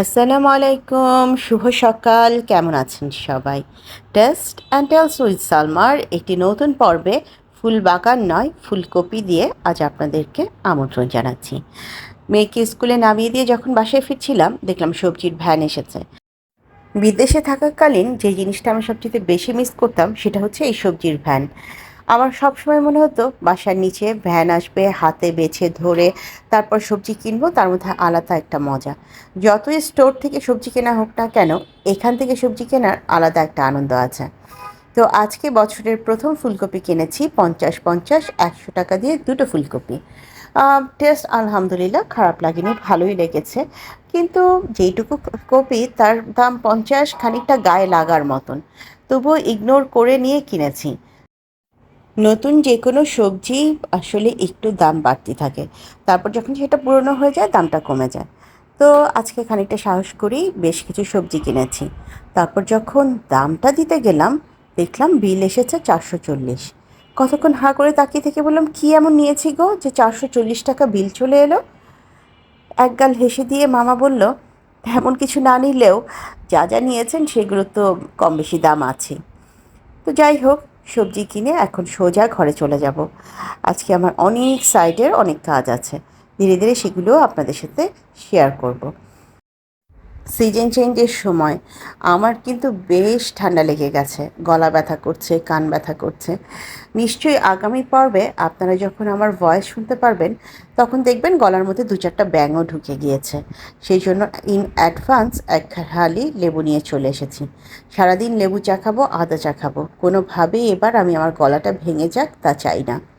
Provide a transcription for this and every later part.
আসসালামু আলাইকুম, শুভ সকাল। কেমন আছেন সবাই? টেস্ট অ্যান্ড টেলস উইথ সালমার একটি নতুন পর্বে ফুল বাগান নয়, ফুলকপি দিয়ে আজ আপনাদেরকে আমন্ত্রণ জানাচ্ছি। মেয়েকে স্কুলে নামিয়ে দিয়ে যখন বাসায় ফিরছিলাম, দেখলাম সবজির ভ্যান এসেছে। বিদেশে থাকাকালীন যে জিনিসটা আমি সবচেয়ে বেশি মিস করতাম, সেটা হচ্ছে এই সবজির ভ্যান। আমার সবসময় মনে হতো বাসার নিচে ভ্যান আসবে, হাতে বেছে ধরে তারপর সবজি কিনবো, তার মধ্যে আলাদা একটা মজা। যতই স্টোর থেকে সবজি কেনা হোক না কেন, এখান থেকে সবজি কেনার আলাদা একটা আনন্দ আছে। তো আজকে বছরের প্রথম ফুলকপি কিনেছি, পঞ্চাশ পঞ্চাশ, একশো টাকা দিয়ে দুটো ফুলকপি। টেস্ট আলহামদুলিল্লাহ খারাপ লাগেনি, ভালোই লেগেছে। কিন্তু যেইটুকু কপি, তার দাম পঞ্চাশ, খানিকটা গায়ে লাগার মতন। তবুও ইগনোর করে নিয়ে কিনেছি। নতুন যে কোনো সবজি আসলে একটু দাম বাড়তি থাকে। তারপর যখন সেটা পুরনো হয়ে যায়, দামটা কমে যায়। তো আজকে খানিকটা সাহস করেই বেশ কিছু সবজি কিনেছি। তারপর যখন দামটা দিতে গেলাম, দেখলাম বিল এসেছে চারশো চল্লিশ। কতক্ষণ হাঁ করে তাকিয়ে থেকে বললাম, কী এমন নিয়েছি গো যে চারশো চল্লিশ টাকা বিল চলে এলো? একগাল হেসে দিয়ে মামা বলল, এমন কিছু না নিলেও যা যা নিয়েছেন সেগুলো তো কম বেশি দাম আছে। তো যাই হোক সবজি কিনে এখন সোজা ঘরে চলে যাব। আজকে আমার অনেক সাইডের অনেক কাজ আছে। ধীরে ধীরে সেগুলোও আপনাদের সাথে শেয়ার করব। সিজন চেঞ্জের সময় আমার কিন্তু বেশ ঠান্ডা লেগে গেছে, গলা ব্যথা করছে, কান ব্যথা করছে। নিশ্চয়ই আগামী পর্বে আপনারা যখন আমার ভয়েস শুনতে পারবেন, তখন দেখবেন গলার মধ্যে দু চারটা ব্যাঙও ঢুকে গিয়েছে। সেই জন্য ইন অ্যাডভান্স এক হালি লেবু নিয়ে চলে এসেছি। সারাদিন লেবু চা খাব, আদা চা খাব। কোনোভাবেই এবার আমি আমার গলাটা ভেঙে যাক তা চাই না।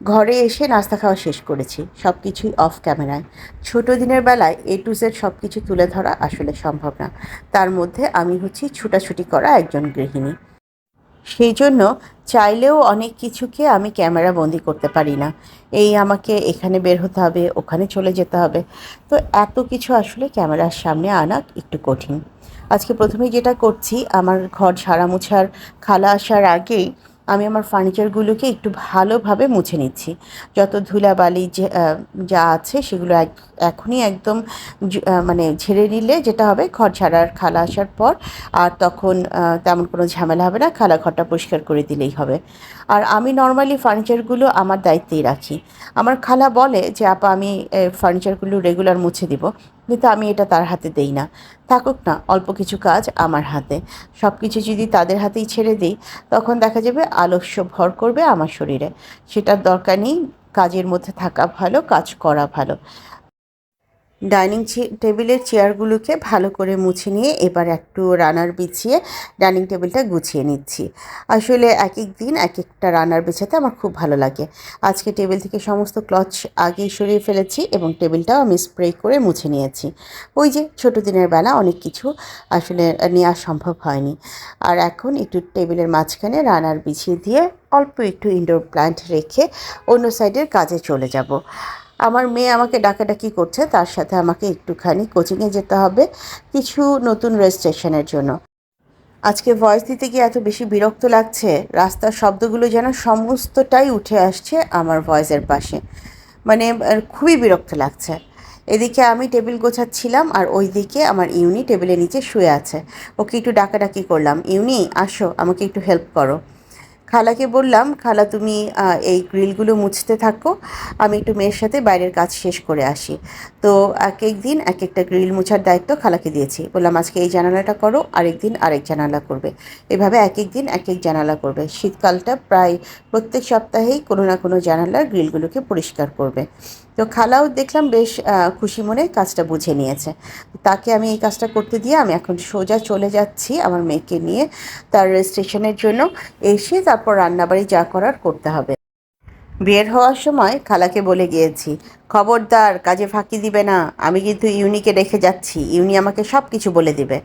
ঘরে এসে নাস্তা খাওয়া শেষ করেছি। সব কিছুই অফ ক্যামেরায় ছোটো দিনের বেলায় এ টু জেড সব কিছু তুলে ধরা আসলে সম্ভব না। তার মধ্যে আমি হচ্ছি ছুটাছুটি করা একজন গৃহিণী। সেই জন্য চাইলেও অনেক কিছুকে আমি ক্যামেরা বন্দি করতে পারি না। এই আমাকে এখানে বের হতে হবে, ওখানে চলে যেতে হবে। তো এত কিছু আসলে ক্যামেরার সামনে আনা একটু কঠিন। আজকে প্রথমে যেটা করছি, আমার ঘর ঝাড়া মুছার খালা আসার আগেই আমি আমার ফার্নিচারগুলোকে একটু ভালোভাবে মুছে নিচ্ছি। যত ধুলাবালি যে যা আছে সেগুলো এক, এখনই একদম মানে ঝেড়ে নিলে যেটা হবে ঘর ছাড়ার খালা আসার পর আর তখন তেমন কোনো ঝামেলা হবে না, খালা ঘরটা পরিষ্কার করে দিলেই হবে। আর আমি নর্মালি ফার্নিচারগুলো আমার দায়িত্বেই রাখি। আমার খালা বলে যে, আপা, আমি ফার্নিচারগুলো রেগুলার মুছে দিব। কিন্তু আমি এটা তার হাতে দেই না। থাকুক না, অল্প কিছু কাজ আমার হাতে। সব কিছু যদি তাদের হাতেই ছেড়ে দিই, তখন দেখা যাবে আলস্য ভর করবে আমার শরীরে। সেটার দরকার নেই, কাজের মধ্যে থাকা ভালো, কাজ করা ভালো। ডাইনিং টেবিলের চেয়ারগুলোকে ভালো করে মুছে নিয়ে এবার একটু রানার বিছিয়ে ডাইনিং টেবিলটা গুছিয়ে নিচ্ছি। আসলে এক এক দিন এক একটা রানার বিছাতে আমার খুব ভালো লাগে। আজকে টেবিল থেকে সমস্ত ক্লচ আগেই সরিয়ে ফেলেছি এবং টেবিলটাও আমি স্প্রে করে মুছে নিয়েছি। ওই যে ছোটো দিনের বেলা অনেক কিছু আসলে নেওয়া সম্ভব হয়নি। আর এখন একটু টেবিলের মাঝখানে রানার বিছিয়ে দিয়ে অল্প একটু ইনডোর প্ল্যান্ট রেখে অন্য সাইডের কাজে চলে যাব। আমার মেয়ে আমাকে ডাকাডাকি করছে, তার সাথে আমাকে একটুখানি কোচিংয়ে যেতে হবে কিছু নতুন রেজিস্ট্রেশনের জন্য। আজকে ভয়েস দিতে গিয়ে এত বেশি বিরক্ত লাগছে, রাস্তার শব্দগুলো যেন সমস্তটাই উঠে আসছে আমার ভয়েসের পাশে। মানে খুবই বিরক্ত লাগছে। এদিকে আমি টেবিল গোছাচ্ছিলাম আর ওই দিকে আমার ইউনি টেবিলের নিচে শুয়ে আছে। ওকে একটু ডাকাডাকি করলাম। ইউনি, আসো, আমাকে একটু হেল্প করো। খালাকে বললাম, খালা, তুমি এই গ্রিলগুলো মুছতে থাকো। আমি একটু মেয়ের সাথে বাইরের কাজ শেষ করে আসি। তো এক এক দিন এক একটা গ্রিল মুছার দায়িত্ব খালাকে দিয়েছি। বললাম, আজকে এই জানালাটা করো আরেক দিন আরেক জানালা করবে। এভাবে এক এক দিন এক এক জানালা করবে। শীতকালটা প্রায় প্রত্যেক সপ্তাহেই কোনো না কোনো জানালার গ্রিলগুলোকে পরিষ্কার করবে। তো খালাও দেখলাম বেশ খুশি মনে কাজটা বুঝে নিয়েছে। তাকে আমি এই কাজটা করতে দিয়ে আমি এখন সোজা চলে যাচ্ছি আমার মেয়েকে নিয়ে তার রেজিস্ট্রেশনের জন্য। এসে তারপর রান্নাবাড়ি যা করার করতে হবে। বের হওয়ার সময় খালাকে বলে গিয়েছি, খবরদার, কাজে ফাঁকি দিবে না। আমি কিন্তু ইউনিকে রেখে যাচ্ছি। ইউনি আমাকে সব কিছু বলে দিবে।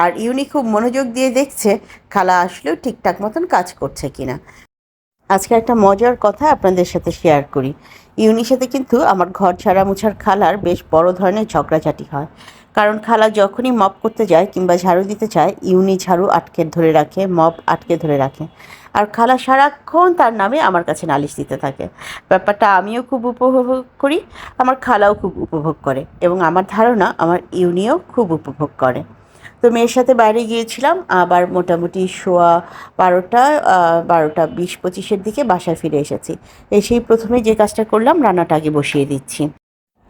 আর ইউনি খুব মনোযোগ দিয়ে দেখছে খালা আসলেও ঠিকঠাক মতন কাজ করছে কিনা। আজকে একটা মজার কথা আপনাদের সাথে শেয়ার করি। ইউনির সাথে কিন্তু আমার ঘর ছাড়া মুছার খালার বেশ বড় ধরনের ঝগড়াঝাটি হয়। কারণ খালা যখনই মপ করতে যায় কিংবা ঝাড়ু দিতে চায়, ইউনি ঝাড়ু আটকে ধরে রাখে মপ আটকে ধরে রাখে। আর খালা সারাক্ষণ তার নামে আমার কাছে নালিশ দিতে থাকে। ব্যাপারটা আমিও খুব উপভোগ করি, আমার খালাও খুব উপভোগ করে এবং আমার ধারণা, আমার ইউনিও খুব উপভোগ করে। তো মেয়ের সাথে বাইরে গিয়েছিলাম, আবার মোটামুটি শোয়া বারোটা বারোটা বিশ পঁচিশের দিকে বাসায় ফিরে এসেছি। এসেই প্রথমে যে কাজটা করলাম, রান্নাটা আগে বসিয়ে দিচ্ছি।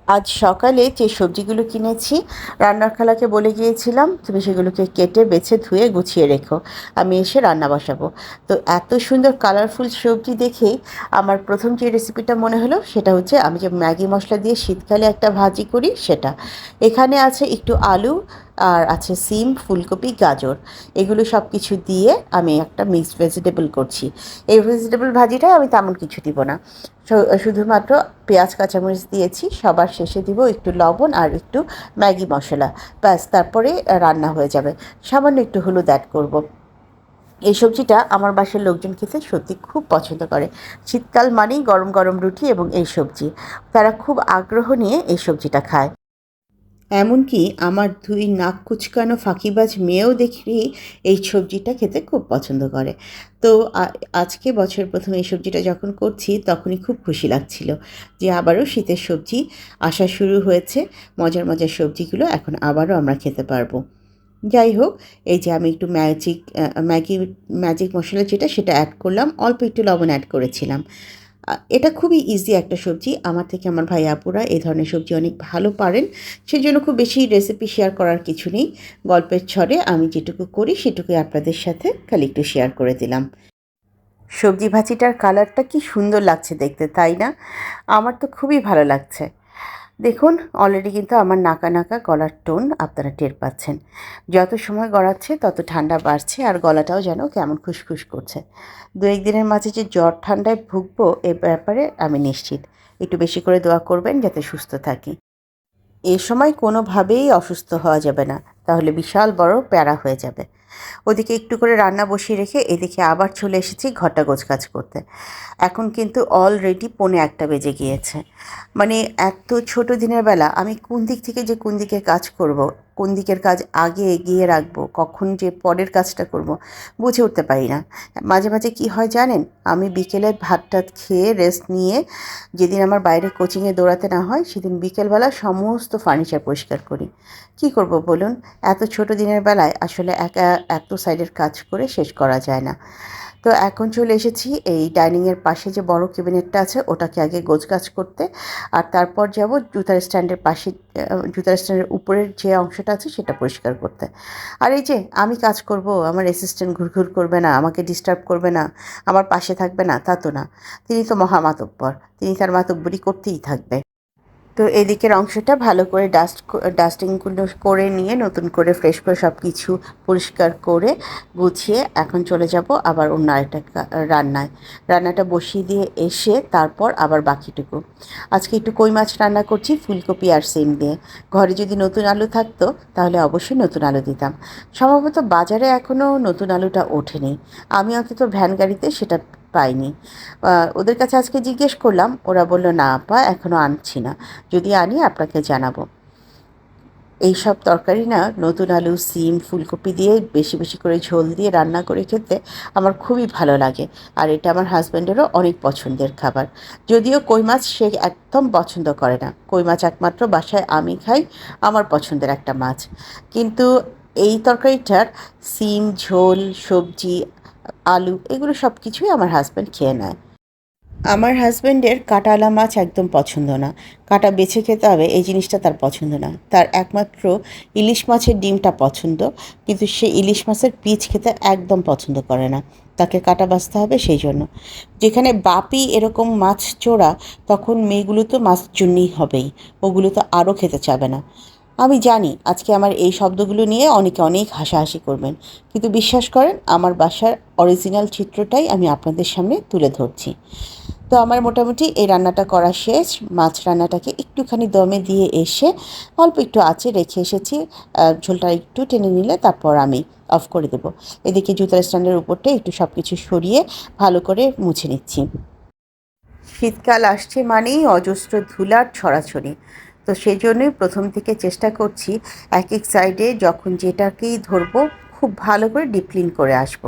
আজ সকালে যে সবজিগুলো কিনেছি, রান্নার খালাকে বলে গিয়েছিলাম, তুমি সেগুলোকে কেটে, বেছে, ধুয়ে, গুছিয়ে রেখো। আমি এসে রান্না বসাবো। তো এত সুন্দর কালারফুল সবজি দেখেই আমার প্রথম যে রেসিপিটা মনে হলো, সেটা হচ্ছে আমি যে ম্যাগি মশলা দিয়ে শীতকালে একটা ভাজি করি, সেটা। এখানে আছে একটু আলু আর আছে সিম, ফুলকপি, গাজর। এগুলো সব কিছু দিয়ে আমি একটা মিক্সড ভেজিটেবল করছি। এই ভেজিটেবল ভাজিটায় আমি তেমন কিছু দিব না। শুধুমাত্র পেঁয়াজ, কাঁচামরিচ দিয়েছি। সবার শেষে দিব একটু লবণ আর একটু ম্যাগি মশলা। ব্যাস, তারপরে রান্না হয়ে যাবে। সামান্য একটু হলুদ অ্যাড করব। এই সবজিটা আমার বাসার লোকজন খেতে সত্যি খুব পছন্দ করে। শীতকাল মানেই গরম গরম রুটি এবং এই সবজি। তারা খুব আগ্রহ নিয়ে এই সবজিটা খায়। এমনকি আমার দুই নাক কুচকানো ফাঁকিবাজ মেয়েও দেখি এই সবজিটা খেতে খুব পছন্দ করে। তো আজকে বছর প্রথমে এই সবজিটা যখন করছি তখনই খুব খুশি লাগছিল যে আবারও শীতের সবজি আসা শুরু হয়েছে, মজার মজার সবজিগুলো এখন আবারও আমরা খেতে পারব। যাই হোক, এই যে আমি একটু ম্যাজিক ম্যাগি, ম্যাজিক মশলা যেটা সেটা অ্যাড করলাম, অল্প একটু লবণ অ্যাড করেছিলাম। এটা খুবই ইজি একটা সবজি। আমার থেকে আমার ভাই আপুরা এই ধরনের সবজি অনেক ভালো পারেন। সেই জন্য খুব বেশি রেসিপি শেয়ার করার কিছু নেই। গল্পের ছড়ে আমি যেটুকু করি, সেটুকুই আপনাদের সাথে খালি একটু শেয়ার করে দিলাম। সবজি ভাজিটার কালারটা কি সুন্দর লাগছে দেখতে, তাই না? আমার তো খুবই ভালো লাগছে। দেখুন অলরেডি কিন্তু আমার নাকা নাকা গলার টোন আপনারা টের পাচ্ছেন। যত সময় গড়াচ্ছে, তত ঠান্ডা বাড়ছে আর গলাটাও যেন কেমন খুসখুস করছে। দু একদিনের মাঝে যে জ্বর ঠান্ডায় ভুগবো, এ ব্যাপারে আমি নিশ্চিত। একটু বেশি করে দোয়া করবেন যাতে সুস্থ থাকি। এ সময় কোনোভাবেই অসুস্থ হওয়া যাবে না, তাহলে বিশাল বড় প্যারা হয়ে যাবে। ওদিকে একটু করে রান্না বসিয়ে রেখে এদিকে আবার চলে এসেছি ঘরটা গোছকাজ করতে। এখন কিন্তু অলরেডি পৌনে একটা বেজে গিয়েছে। মানে এত ছোট দিনের বেলা আমি কোন দিক থেকে যে কোন দিকে কাজ করব কোন দিকের কাজ আগে এগিয়ে রাখব, কখন যে পরের কাজটা করব বুঝে উঠতে পারি না। মাঝে মাঝে কি হয় জানেন? আমি বিকেলে ভাত টাত খেয়ে রেস্ট নিয়ে যেদিন আমার বাইরে কোচিংয়ে দৌড়াতে না হয়, সেদিন বিকেলবেলা সমস্ত ফার্নিচার পরিষ্কার করি। কি করব বলুন? এত ছোট দিনের বেলায় আসলে একা এত সাইডের কাজ করে শেষ করা যায় না। তো এখন চলে এসেছি এই ডাইনিংয়ের পাশে যে বড় ক্যাবিনেটটা আছে, ওটাকে আগে গোছগাছ করতে। আর তারপর যাব জুতার স্ট্যান্ডের পাশে জুতার স্ট্যান্ডের উপরের যে অংশটা আছে, সেটা পরিষ্কার করতে। আর এই যে, আমি কাজ করব, আমার অ্যাসিস্ট্যান্ট ঘুরঘুর করবে না, আমাকে ডিস্টার্ব করবে না, আমার পাশে থাকবে না, তা তো না। তিনি তো মহামাতব্বর, তিনি তার মাতব্বরি করতেই থাকবে। তো এদিকের অংশটা ভালো করে ডাস্ট ডাস্টিংগুলো করে নিয়ে নতুন করে ফ্রেশ করে সব কিছু পরিষ্কার করে গুছিয়ে এখন চলে যাব আবার অন্য আরেকটা রান্নায়। রান্নাটা বসিয়ে দিয়ে এসে তারপর আবার বাকিটুকু। আজকে একটু কই মাছ রান্না করছি, ফুলকপি আর সিম দিয়ে। ঘরে যদি নতুন আলু থাকতো, তাহলে অবশ্যই নতুন আলু দিতাম। সম্ভবত বাজারে এখনও নতুন আলুটা ওঠেনি। আমি অন্তত ভ্যান গাড়িতে সেটা পাইনি ওদের কাছে আজকে জিজ্ঞেস করলাম, ওরা বলল, না আপা এখনও আনছি না। যদি আনি, আপনাকে জানাব। এই সব তরকারি না, নতুন আলু, সিম, ফুলকপি দিয়ে বেশি বেশি করে ঝোল দিয়ে রান্না করে খেতে আমার খুবই ভালো লাগে। আর এটা আমার হাজব্যান্ডেরও অনেক পছন্দের খাবার। যদিও কই মাছ সে একদম পছন্দ করে না। কই মাছ একমাত্র বাসায় আমি খাই, আমার পছন্দের একটা মাছ। কিন্তু এই তরকারিটার সিম, ঝোল, সবজি আলু, এগুলো সব কিছুই আমার হাজব্যান্ড খেয়ে নেয়। আমার হাজব্যান্ডের কাটালা মাছ একদম পছন্দ না। কাটা বেছে খেতে হবে, এই জিনিসটা তার পছন্দ না। তার একমাত্র ইলিশ মাছের ডিমটা পছন্দ, কিন্তু সে ইলিশ মাছের পিচ খেতে একদম পছন্দ করে না। তাকে কাটা বাছতে হবে সেই জন্য। যেখানে বাপি এরকম মাছ চোরা, তখন মেয়েগুলো তো মাছ জন্যই হবেই, ওগুলো তো আরও খেতে চাবে না। আমি জানি আজকে আমার এই শব্দগুলো নিয়ে অনেকে অনেক হাসাহাসি করবেন, কিন্তু বিশ্বাস করেন আমার বাসার অরিজিনাল চিত্রটাই আমি আপনাদের সামনে তুলে ধরছি। তো আমার মোটামুটি এই রান্নাটা করা শেষ, মাছ রান্নাটাকে একটুখানি দমে দিয়ে এসে অল্প একটু আঁচে রেখে এসেছি ঝোলটা একটু টেনে নিলে তারপর আমি অফ করে দেবো। এদিকে জুতার স্ট্যান্ডের উপরটা একটু সব কিছু সরিয়ে ভালো করে মুছে নিচ্ছি। শীতকাল আসছে মানেই অজস্র ধুলার ছড়াছড়ি। তো সেই জন্যই প্রথম থেকে চেষ্টা করছি এক এক সাইডে যখন যেটাকেই ধরবো, খুব ভালো করে ডিপ ক্লিন করে আসব।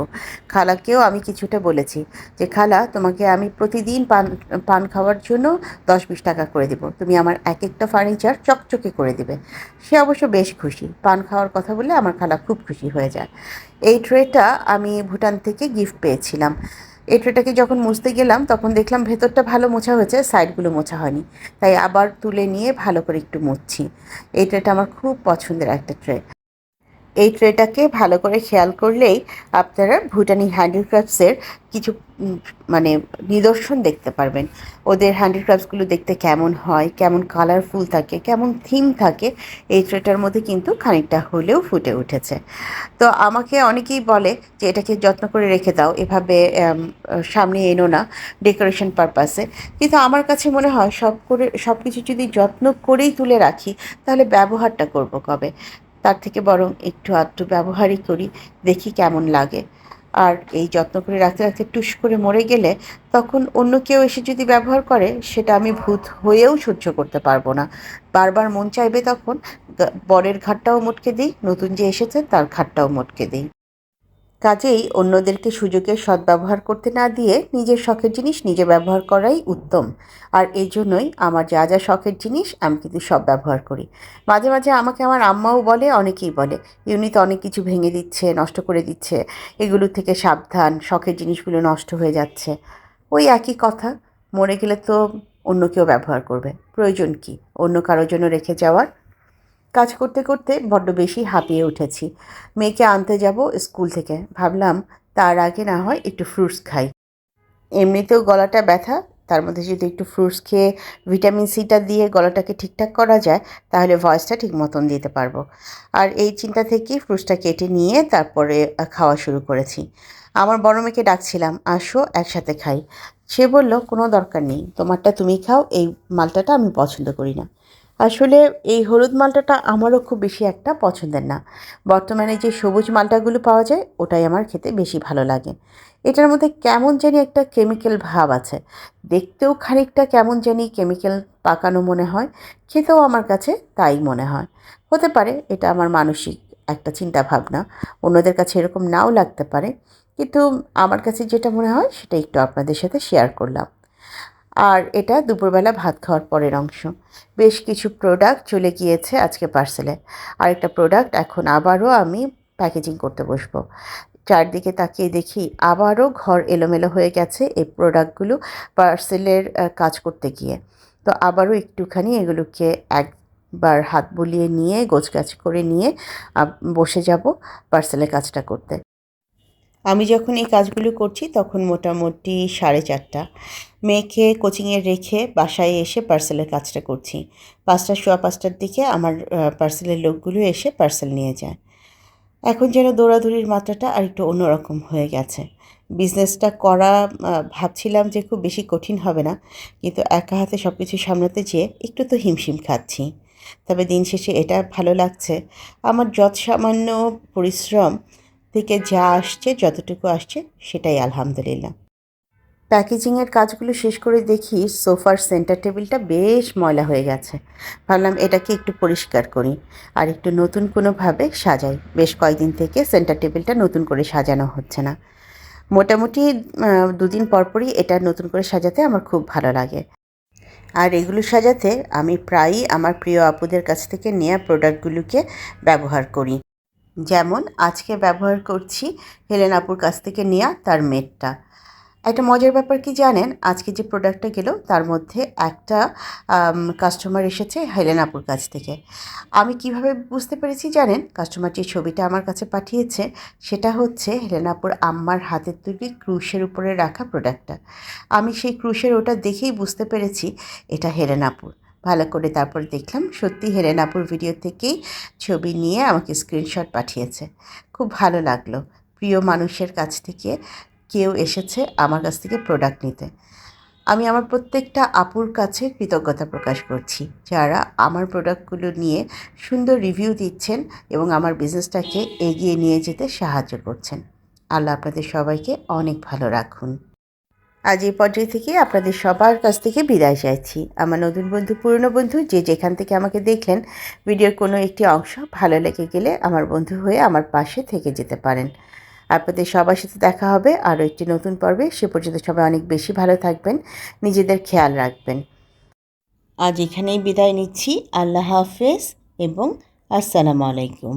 খালাকেও আমি কিছুটা বলেছি যে, খালা, তোমাকে আমি প্রতিদিন পান পান খাওয়ার জন্য দশ বিশ টাকা করে দেবো। তুমি আমার এক একটা ফার্নিচার চকচকে করে দিবে। সে অবশ্য বেশ খুশি। পান খাওয়ার কথা বলে আমার খালা খুব খুশি হয়ে যায়। এই ট্রেটা আমি ভুটান থেকে গিফট পেয়েছিলাম। এই ট্রেটাকে যখন মুছতে গেলাম, তখন দেখলাম ভেতরটা ভালো মোছা হয়েছে, সাইডগুলো মোছা হয়নি। তাই আবার তুলে নিয়ে ভালো করে একটু মুছছি এই ট্রেটা আমার খুব পছন্দের একটা ট্রে এই ট্রেটাকে ভালো করে খেয়াল করলেই আপনারা ভুটানি হ্যান্ডিক্রাফটসের কিছু মানে নিদর্শন দেখতে পারবেন। ওদের হ্যান্ডিক্রাফটসগুলো দেখতে কেমন হয়, কেমন কালারফুল থাকে, কেমন থিম থাকে, এই ট্রেটার মধ্যে কিন্তু খানিকটা হলেও ফুটে উঠেছে। তো আমাকে অনেকেই বলে যে এটাকে যত্ন করে রেখে দাও, এভাবে সামনে এনো না ডেকোরেশন পারপাসে কিন্তু আমার কাছে মনে হয় সব করে সব কিছু যদি যত্ন করেই তুলে রাখি, তাহলে ব্যবহারটা করব কবে? তার থেকে বরং একটু আধটু ব্যবহারই করি, দেখি কেমন লাগে। আর এই যত্ন করে রাখতে রাখতে টুস করে মরে গেলে তখন অন্য কেউ এসে যদি ব্যবহার করে, সেটা আমি ভূত হয়েও সহ্য করতে পারব না। বারবার মন চাইবে তখন বরের ঘাটটাও মটকে দিই, নতুন যে এসেছে তার ঘাটটাও মটকে দিই। কাজেই অন্যদেরকে সুযোগের সদ্ব্যবহার করতে না দিয়ে নিজের শখের জিনিস নিজে ব্যবহার করাই উত্তম। আর এই জন্যই আমার যা যা শখের জিনিস আমি কিন্তু সব ব্যবহার করি। মাঝে মাঝে আমাকে আমার আম্মাও বলে, অনেকেই বলে, ইউনিট অনেক কিছু ভেঙে দিচ্ছে, নষ্ট করে দিচ্ছে। এগুলো থেকে সাবধান, শখের জিনিসগুলো নষ্ট হয়ে যাচ্ছে। ওই একই কথা, মরে গেলে তো অন্য কেউ ব্যবহার করবে। প্রয়োজন কি? অন্য কারোর জন্য রেখে যাওয়ার কাজ করতে করতে বড্ড বেশি হাঁপিয়ে উঠেছি। মেয়েকে আনতে যাব স্কুল থেকে। ভাবলাম তার আগে না হয় একটু ফ্রুটস খাই। এমনিতেও গলাটা ব্যথা, তার মধ্যে যদি একটু ফ্রুটস খেয়ে ভিটামিন সিটা দিয়ে গলাটাকে ঠিকঠাক করা যায়, তাহলে ভয়েসটা ঠিক মতন দিতে পারব। আর এই চিন্তা থেকেই ফ্রুটসটা কেটে নিয়ে তারপরে খাওয়া শুরু করেছি। আমার বড় মেয়েকে ডাকছিলাম, আসো, একসাথে খাই। সে বলল, কোনো দরকার নেই। তোমারটা তুমি খাও, এই মালটাটা আমি পছন্দ করি না। আসলে এই হলুদ মালটাটা আমারও খুব বেশি একটা পছন্দের না। বর্তমানে যে সবুজ মালটাগুলো পাওয়া যায়, ওটাই আমার খেতে বেশি ভালো লাগে। এটার মধ্যে কেমন জানি একটা কেমিক্যাল ভাব আছে। দেখতেও খানিকটা কেমন জানি কেমিক্যাল পাকানো মনে হয়, খেতেও আমার কাছে তাই মনে হয়। হতে পারে এটা আমার মানসিক একটা চিন্তা ভাবনা অন্যদের কাছে এরকম নাও লাগতে পারে। কিন্তু আমার কাছে যেটা মনে হয়, সেটা একটু আপনাদের সাথে শেয়ার করলাম। আর এটা দুপুরবেলা ভাত খাওয়ার পরের অংশ। বেশ কিছু প্রোডাক্ট চলে গিয়েছে আজকে পার্সেলে আরেকটা প্রোডাক্ট এখন আবারও আমি প্যাকেজিং করতে বসবো। চারদিকে তাকিয়ে দেখি আবারও ঘর এলোমেলো হয়ে গেছে এই প্রোডাক্টগুলো পার্সেলের কাজ করতে গিয়ে। তো আবারও একটুখানি এগুলোকে একবার হাত বুলিয়ে নিয়ে, গোছগাছ করে নিয়ে বসে যাব পার্সেলের কাজটা করতে। আমি যখন এই কাজগুলো করছি তখন মোটামুটি সাড়ে চারটা। মেয়েকে কোচিংয়ে রেখে বাসায় এসে পার্সেলের কাজটা করছি। পাঁচটা সোয়া পাঁচটার দিকে আমার পার্সেলের লোকগুলো এসে পার্সেল নিয়ে যায়। এখন যেন দৌড়াদৌড়ির মাত্রাটা আর একটু অন্যরকম হয়ে গেছে। বিজনেসটা করা ভাবছিলাম যে খুব বেশি কঠিন হবে না, কিন্তু একা হাতে সব কিছু সামলাতে যেয়ে একটু তো হিমশিম খাচ্ছি। তবে দিন শেষে এটা ভালো লাগছে। আমার যৎ সামান্য পরিশ্রম থেকে যা আসছে, যতটুকু আসছে, সেটাই আলহামদুলিল্লাহ। প্যাকেজিংয়ের কাজগুলো শেষ করে দেখি সোফার সেন্টার টেবিলটা বেশ ময়লা হয়ে গেছে। ভাবলাম এটাকে একটু পরিষ্কার করি আর একটু নতুন কোনোভাবে সাজাই। বেশ কয়েকদিন থেকে সেন্টার টেবিলটা নতুন করে সাজানো হচ্ছে না। মোটামুটি দুদিন পরপরই এটা নতুন করে সাজাতে আমার খুব ভালো লাগে। আর এগুলো সাজাতে আমি প্রায়ই আমার প্রিয় আপুদের কাছ থেকে নেওয়া প্রোডাক্টগুলোকে ব্যবহার করি। যেমন আজকে ব্যবহার করছি হেলেন আপুর কাছ থেকে নেওয়া তার মেটটা। একটা মজার ব্যাপার কি জানেন? আজকে যে প্রোডাক্টটা গেল, তার মধ্যে একটা কাস্টমার এসেছে হেলেন আপুর কাছ থেকে। আমি কীভাবে বুঝতে পেরেছি জানেন? কাস্টমার যে ছবিটা আমার কাছে পাঠিয়েছে, সেটা হচ্ছে হেলেন আপুর আম্মার হাতের তৈরি ক্রুশের উপরে রাখা প্রোডাক্টটা আমি সেই ক্রুশের ওটা দেখেই বুঝতে পেরেছি, এটা হেলেন আপুর। ভালো করে তারপর দেখলাম সত্যি হেলেন আপুর ভিডিও থেকেই ছবি নিয়ে আমাকে স্ক্রিনশট পাঠিয়েছে। খুব ভালো লাগল। প্রিয় মানুষের কাছ থেকে কেউ এসেছে আমার কাছ থেকে প্রোডাক্ট নিতে। আমি আমার প্রত্যেকটা আপুর কাছে কৃতজ্ঞতা প্রকাশ করছি। যারা আমার প্রোডাক্টগুলো নিয়ে সুন্দর রিভিউ দিচ্ছেন এবং আমার বিজনেসটাকে এগিয়ে নিয়ে যেতে সাহায্য করছেন। আল্লাহ আপনাদের সবাইকে অনেক ভালো রাখুন। আজ এই পর্যায় থেকে আপনাদের সবার কাছ থেকে বিদায় চাইছি। আমার নতুন বন্ধু, পুরনো বন্ধু যে যেখান থেকে আমাকে দেখলেন, ভিডিওর কোনো একটি অংশ ভালো লেগে গেলে আমার বন্ধু হয়ে আমার পাশে থেকে যেতে পারেন। আপনাদের সবার সাথে দেখা হবে আরও একটি নতুন পর্বে। সে পর্যন্ত সবাই অনেক বেশি ভালো থাকবেন, নিজেদের খেয়াল রাখবেন। আজ এখানেই বিদায় নিচ্ছি। আল্লাহ হাফেজ এবং আসসালামু আলাইকুম।